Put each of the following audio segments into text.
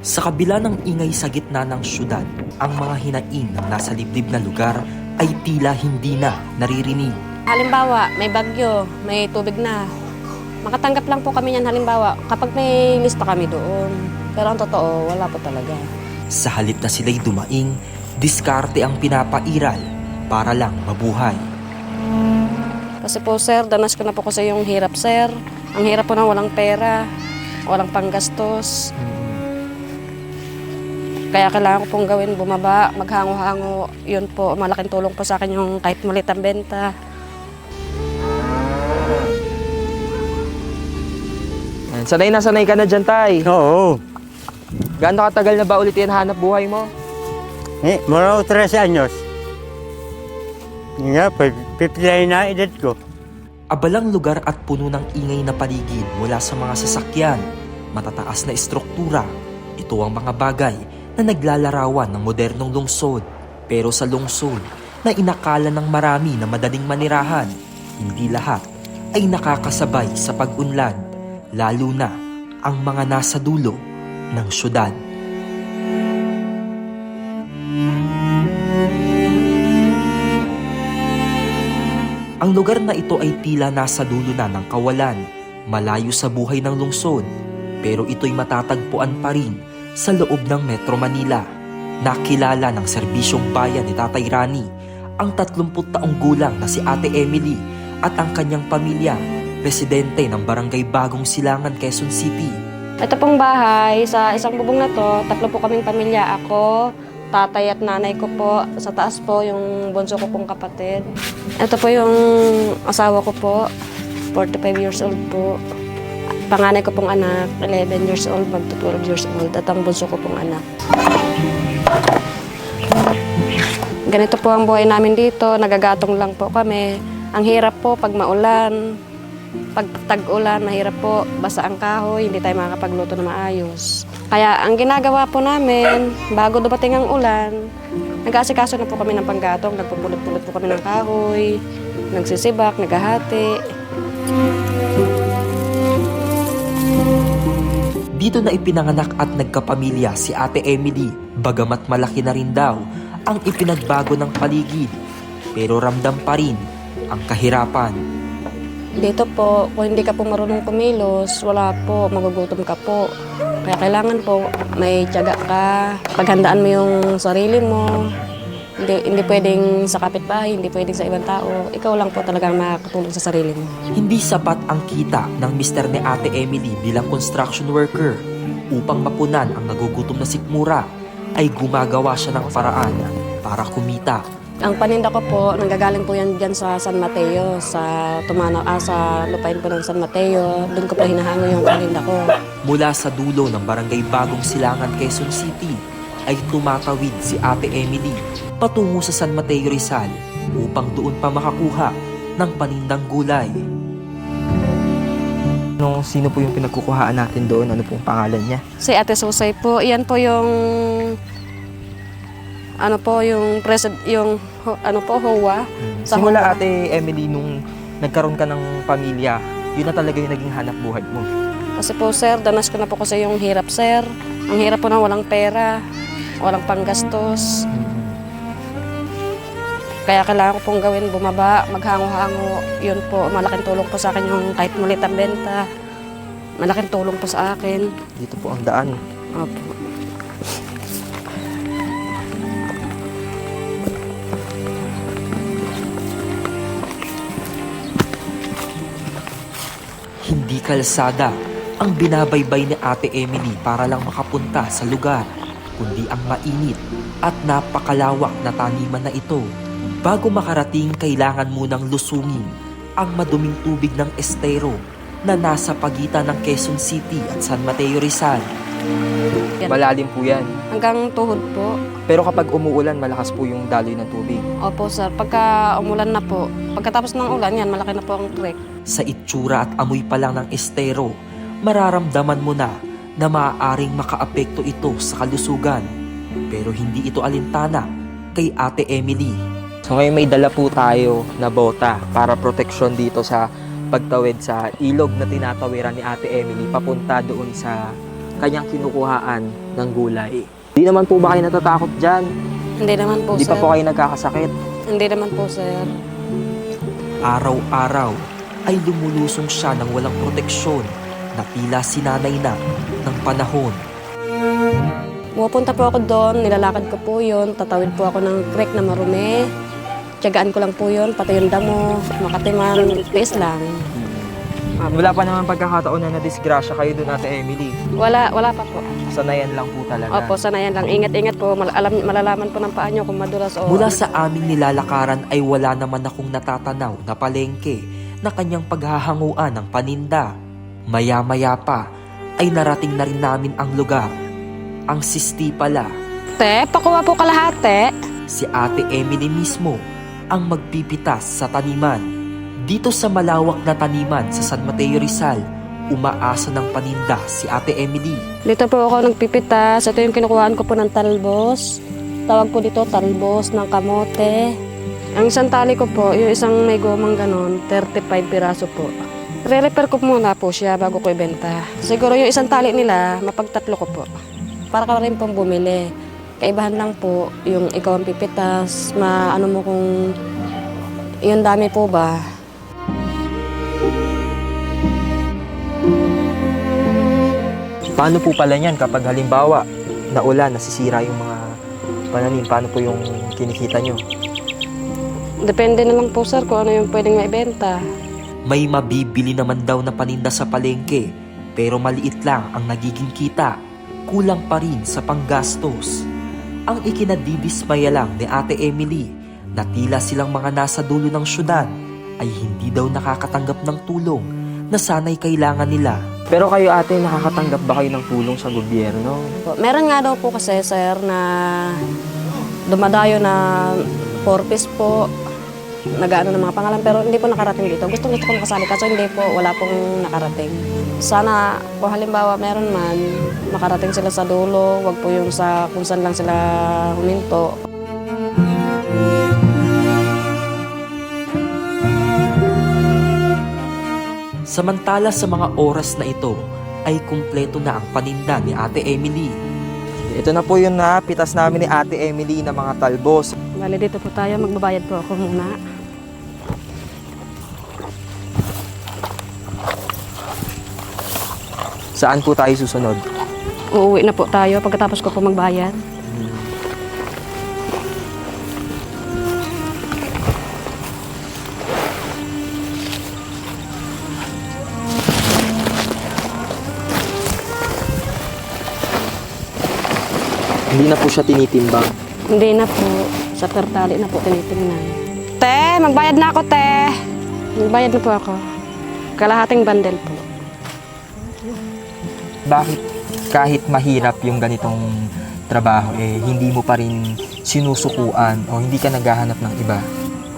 Sa kabila ng ingay sa gitna ng syudad, ang mga hinaing ng nasa liblib na lugar ay tila hindi na naririnig. Halimbawa, may bagyo, may tubig na. Makatanggap lang po kami yan halimbawa kapag may lista kami doon. Pero ang totoo, wala po talaga. Sa halip na sila'y dumaing, diskarte ang pinapairal para lang mabuhay. Kasi po sir, danas ko na po kasi yung hirap sir. Ang hirap po na walang pera, walang panggastos. Kaya kailangan ko pong gawin, bumaba, maghango-hango. Yun po, malaking tulong po sa akin yung kahit malit ang benta. Sanay na sanay ka na dyan, tay. Oo. Gaano katagal na ba ulit yan hanap buhay mo? Eh, mula ko 13 anyos. Nga, 59 na edad ko. Abalang lugar at puno ng ingay na paligid mula sa mga sasakyan, matataas na estruktura. Ito ang mga bagay na naglalarawan ng modernong lungsod. Pero sa lungsod na inakala ng marami na madaling manirahan, hindi lahat ay nakakasabay sa pag-unlad, lalo na ang mga nasa dulo ng syudad. Ang lugar na ito ay tila nasa dulo na ng kawalan, malayo sa buhay ng lungsod, pero ito'y matatagpuan pa rin sa loob ng Metro Manila. Nakilala ng serbisyong bayan ni Tatay Rani, ang 30 taong gulang na si Ate Emily at ang kanyang pamilya, residente ng Barangay Bagong Silangan, Quezon City. Ito pong bahay, sa isang bubong na to, tatlo po kaming pamilya. Ako, tatay at nanay ko po. Sa taas po, yung bunso ko pong kapatid. Ito po yung asawa ko po, 45 years old po. Panganay ko pong anak, 11 years old, mag 12 years old. At ang bunso ko pong anak. Ganito po ang buhay namin dito, nagagatong lang po kami. Ang hirap po pag maulan, pag tag-ulan, mahirap po, basa ang kahoy, hindi tayo makakapagluto na maayos. Kaya ang ginagawa po namin, bago dumating ang ulan, nag-aasikaso na po kami ng panggatong, nagpupulot-pulot po kami ng kahoy, nagsisibak, naghahati. Dito na ipinanganak at nagkapamilya si Ate Emily, bagamat malaki na rin daw ang ipinagbago ng paligid. Pero ramdam pa rin ang kahirapan. Dito po, kung hindi ka po marunong kumilos, wala po, magugutom ka po. Kaya kailangan po, may tiyaga ka, paghandaan mo yung sarili mo. Hindi, hindi pwedeng sa kapitbahay, hindi pwedeng sa ibang tao. Ikaw lang po talagang makakatulong sa sarili mo. Hindi sapat ang kita ng mister ni Ate Emily bilang construction worker. Upang mapunan ang nagugutom na sikmura, ay gumagawa siya ng paraan para kumita. Ang paninda ko po, nanggagaling po yan dyan sa San Mateo, sa Tumana, ah, sa lupain po ng San Mateo. Doon ko po hinahango yung paninda ko. Mula sa dulo ng barangay Bagong Silangan, Quezon City, ay tumatawid si Ate Emily patungo sa San Mateo Rizal upang doon pa makakuha ng panindang gulay. Nung sino po yung pinagkukuhaan natin doon? Ano pong pangalan niya? Si Ate Susay po, yan po yung ano po yung present yung ano po HOA sa Simula HOA. ate Emily nung nagkaroon ka ng pamilya, yun na talaga yung naging hanap buhay mo. Kasi po sir, danas ko na po kasi yung hirap sir. Ang hirap po na walang pera, walang panggastos. Kaya kailangan ko pong gawin, bumaba, maghango-hango. Yun po, malaking tulong po sa akin yung kahit malit ang benta. Malaking tulong po sa akin. Dito po ang daan. Opo. Hindi kalsada ang binabaybay ni Ate Emily para lang makapunta sa lugar, kundi ang mainit at napakalawak na taniman na ito. Bago makarating, kailangan munang lusungin ang maduming tubig ng estero na nasa pagitan ng Quezon City at San Mateo Rizal. Malalim po yan. Hanggang tuhod po. Pero kapag umuulan, malakas po yung daloy ng tubig. Opo sir, pagka umulan na po, pagkatapos ng ulan yan, malaki na po ang creek. Sa itsura at amoy pa lang ng estero, mararamdaman mo na na maaaring makaapekto ito sa kalusugan. Pero hindi ito alintana kay Ate Emily. So ngayon may dala po tayo na bota para proteksyon dito sa pagtawid sa ilog na tinatawiran ni Ate Emily papunta doon sa kanyang kinukuhaan ng gulay. Di naman po ba kayo natatakot dyan? Hindi naman po, Di sir. pa po kayo nagkakasakit? Hindi naman po, sir. Araw-araw ay lumulusong siya ng walang proteksyon na tila sinanay na ng panahon. Pupunta po ako doon, nilalakad ko po yun, tatawid po ako ng creek na marumi. Tiyagaan ko lang po yun, pati yung damo, makatiman, tiis lang. Wala pa naman pagkakataon na nadisgrasya kayo doon, Ate Emily. Wala, wala pa po. Sanayan lang po talaga. Opo, sanayan lang. Ingat-ingat po. Mal- alam, malalaman po ng paa nyo kung madulas o... Mula sa aming nilalakaran ay wala naman akong natatanaw na palengke na kanyang paghahanguan ng paninda. Maya-maya pa ay narating na rin namin ang lugar. Ang sisti pala, Te, pakuha po kalahate. si Ate Emily mismo ang magpipitas sa taniman. Dito sa malawak na taniman sa San Mateo Rizal, umaasa ng paninda si Ate Emily. Dito po ako nagpipitas. Ito yung kinukuhaan ko po ng talbos. Tawag po dito talbos ng kamote. Ang isang tali ko po, yung isang may gomang ganon, 35 piraso po. Re-repair ko muna po siya bago ko ibenta. Siguro yung isang tali nila, mapagtatlo ko po. Para ka rin pong bumili. Kaibahan lang po, yung ikaw ang pipitas, maano mo kung yung dami po ba, Paano po pala yan kapag halimbawa naulan, nasisira yung mga pananim? Paano po yung kinikita nyo? depende na lang po sir kung ano yung pwedeng maibenta. May mabibili naman daw na paninda sa palengke pero maliit lang ang nagiging kita. Kulang pa rin sa panggastos. Ang ikinadidismaya lang ni Ate Emily na tila silang mga nasa dulo ng syudad ay hindi daw nakakatanggap ng tulong na sana'y kailangan nila. Pero kayo ate, nakakatanggap ba kayo ng tulong sa gobyerno? Meron nga daw po kasi, sir, na dumadayo na porpis po, nag-ano ng mga pangalan, pero hindi po nakarating dito. Gusto gusto ko makasali, kaso hindi po, wala pong nakarating. Sana, kung halimbawa meron man, makarating sila sa dulo, wag po yung sa kung saan lang sila huminto. Samantala sa mga oras na ito ay kumpleto na ang paninda ni Ate Emily. Ito na po yun na pitas namin ni Ate Emily ng mga talbos. Bali, dito po tayo, magbabayad po ako muna. Saan po tayo susunod? Uuwi na po tayo pagkatapos ko po magbayad. Hindi na po siya tinitimbang. Hindi na po. Sa pertali na po tinitingnan. Te, magbayad na ako, te. Magbayad na po ako. Kalahating bandel po. Bakit kahit mahirap yung ganitong trabaho, eh, hindi mo pa rin sinusukuan o hindi ka naghahanap ng iba?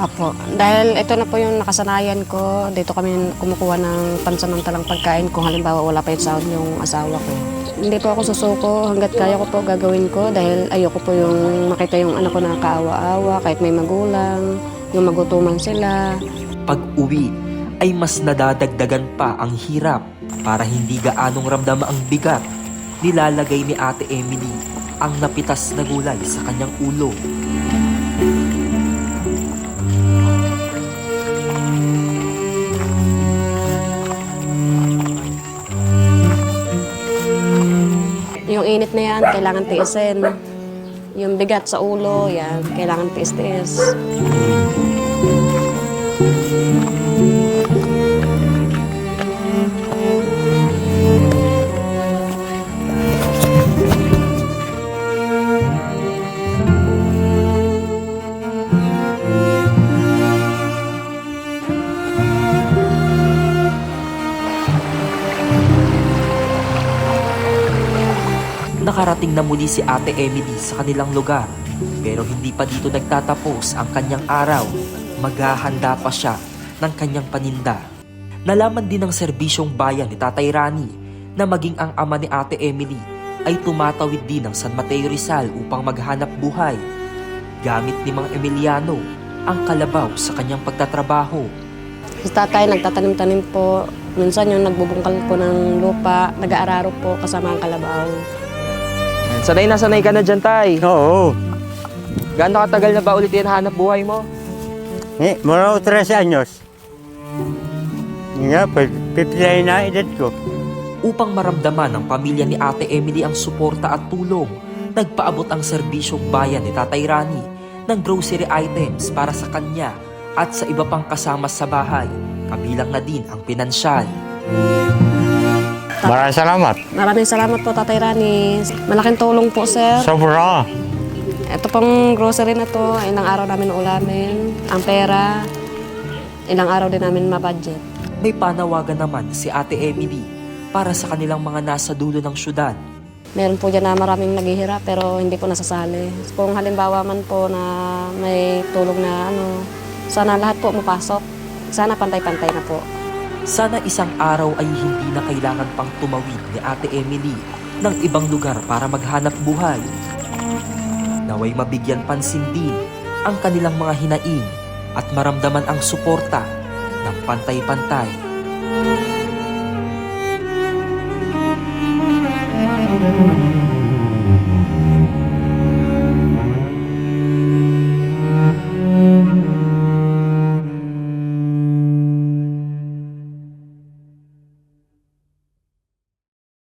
Apo. Dahil ito na po yung nakasanayan ko. Dito kami kumukuha ng pansamantalang pagkain kung halimbawa wala pa yung sahod yung asawa ko. Hindi po ako susuko. Hanggat kaya ko po gagawin ko dahil ayoko po yung makita yung anak ko na kaawa-awa kahit may magulang, yung magutuman sila. Pag uwi ay mas nadadagdagan pa ang hirap para hindi gaanong ramdam ang bigat. Nilalagay ni Ate Emily ang napitas na gulay sa kanyang ulo. Init na yan, kailangan tiisin. Yung bigat sa ulo, yan, kailangan tiis-tiis. Nakarating na muli si Ate Emily sa kanilang lugar. Pero hindi pa dito nagtatapos ang kanyang araw. Maghahanda pa siya ng kanyang paninda. Nalaman din ng serbisyong bayan ni Tatay Rani na maging ang ama ni Ate Emily ay tumatawid din ng San Mateo Rizal upang maghanap buhay. Gamit ni Mang Emiliano ang kalabaw sa kanyang pagtatrabaho. Si tatay nagtatanim-tanim po. Minsan yung nagbubungkal po ng lupa, nag-aararo po kasama ang kalabaw. Sanay na sanay ka na dyan, tay. Oo. Gaano katagal na ba ulit yan hanap buhay mo? Eh, mula ko 13 anyos. Nga, pues, 59 na edad ko. Upang maramdaman ng pamilya ni Ate Emily ang suporta at tulong, nagpaabot ang serbisyong bayan ni Tatay Rani ng grocery items para sa kanya at sa iba pang kasama sa bahay, kabilang na din ang pinansyal. Maraming salamat. Maraming salamat po, Tatay Rani. Malaking tulong po, sir. Sobra. Ito pong grocery na to, ilang araw namin ulamin. Ang pera, ilang araw din namin mabudget. May panawagan naman si Ate Emily para sa kanilang mga nasa dulo ng syudad. Meron po dyan na maraming naghihirap pero hindi po nasasali. Kung halimbawa man po na may tulong na ano, sana lahat po mapasok. Sana pantay-pantay na po. Sana isang araw ay hindi na kailangan pang tumawid ni Ate Emily ng ibang lugar para maghanap buhay. Naway mabigyan pansin din ang kanilang mga hinaing at maramdaman ang suporta ng pantay-pantay. Thank you.